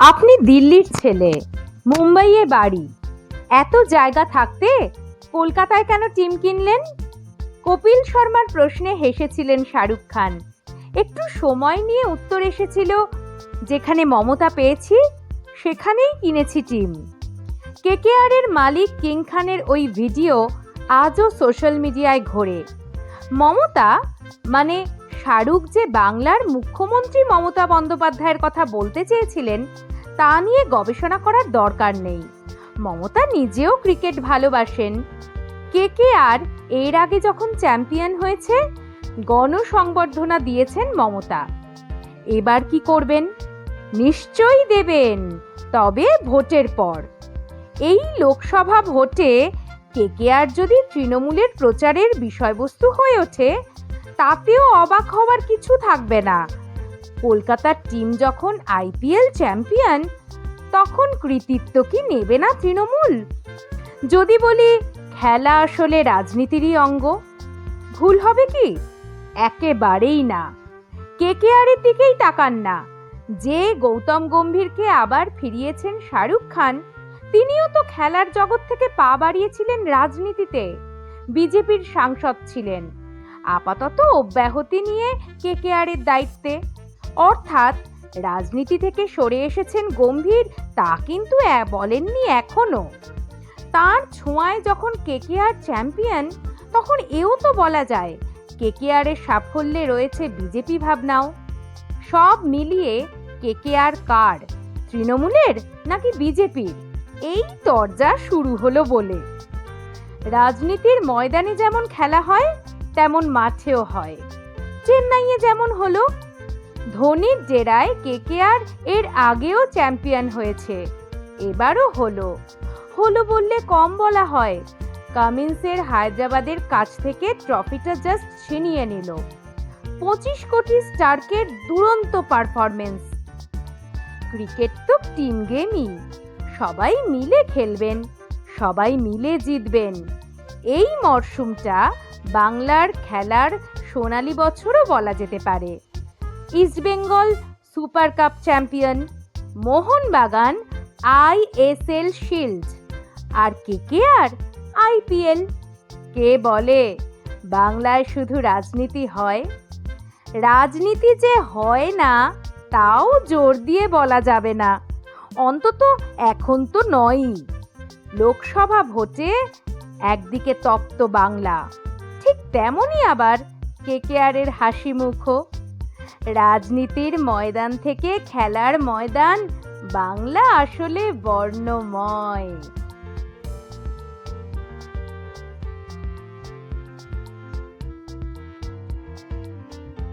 আপনি দিল্লির ছেলে, মুম্বাইয়ে বাড়ি। এত জায়গা থাকতে কলকাতায় কেন টিম কিনলেন? কপিল শর্মার প্রশ্নে হেসেছিলেন শাহরুখ খান। একটু সময় নিয়ে উত্তর এসেছিল, যেখানে মমতা পেয়েছি, সেখানেই কিনেছি টিম। কেকেআরের মালিক কিং খানের ওই ভিডিও আজও সোশ্যাল মিডিয়ায় ঘোরে। মমতা মানে শাহরুখ যে বাংলার মুখ্যমন্ত্রী মমতা বন্দ্যোপাধ্যায়ের কথা বলতে চেয়েছিলেন, তা নিয়ে গবেষণা করার দরকার নেই। মমতা নিজেও ক্রিকেট ভালোবাসেন। কে কে আর এর আগে যখন চ্যাম্পিয়ন হয়েছে, গণসংবর্ধনা দিয়েছেন মমতা। এবার কি করবেন? নিশ্চয়ই দেবেন, তবে ভোটের পর। এই লোকসভা ভোটে কেকেআর যদি তৃণমূলের প্রচারের বিষয়বস্তু হয়ে ওঠে তাতেও অবাক হওয়ার কিছু থাকবে না। কলকাতার টিম যখন আইপিএল চ্যাম্পিয়ন, তখন কৃতিত্ব কি নেবে না তৃণমূল? যদি বলি, খেলা আসলে রাজনীতিরই অঙ্গ। ভুল হবে কি? একেবারেই না। কে কে কেকেআরের দিকেই তাকান না। যে গৌতম গম্ভীরকে আবার ফিরিয়েছেন শাহরুখ খান, তিনিও তো খেলার জগৎ থেকে পা বাড়িয়েছিলেন রাজনীতিতে। বিজেপির সাংসদ ছিলেন। আপাতত অব্যাহতি নিয়ে কেকেআরের দায়িত্বে। অর্থাৎ রাজনীতি থেকে সরে এসেছেন গম্ভীর, তা কিন্তু বলেননি এখনও। তার ছোঁয়ায় যখন কেকেআর চ্যাম্পিয়ন, তখন এও তো বলা যায়, কেকেআরের সাফল্যে রয়েছে বিজেপি ভাবনাও। সব মিলিয়ে কেকেআর কার, তৃণমূলের নাকি বিজেপির? এই তরজা শুরু হলো বলে। রাজনীতির ময়দানে যেমন খেলা হয় তেমন মাঠেও হয়। চেন্নাইয়ে যেমন হলো, ধোনির জেরায় কেকেআর এর আগেও চ্যাম্পিয়ন হয়েছে, এবারও হলো। হলো বললে কম বলা হয়, কামিন্সের হায়দ্রাবাদের কাছ থেকে ট্রফিটা জাস্ট ছিনিয়ে নিল। পঁচিশ কোটি স্টার্কের দুরন্ত পারফরমেন্স ক্রিকেট তো টিম গেমই, সবাই মিলে খেলবেন, সবাই মিলে জিতবেন। এই মরশুমটা বাংলার খেলার সোনালী বছরও বলা যেতে পারে। East Bengal super cup champion Mohun Bagan, ISL shield. আর কে কে আর? আইপিএল। কে বলে? বাংলায় শুধু রাজনীতি হয়। রাজনীতি যে হয় না, তাও জোর দিয়ে বলা যাবে না। অন্তত এখন তো নয়ই। লোকসভা ভোটে একদিকে তপ্ত বাংলা। তেমনই আবার কেকেআরের হাসি মুখও রাজনীতির ময়দান থেকে খেলার ময়দান বাংলা আসলে বর্ণময়।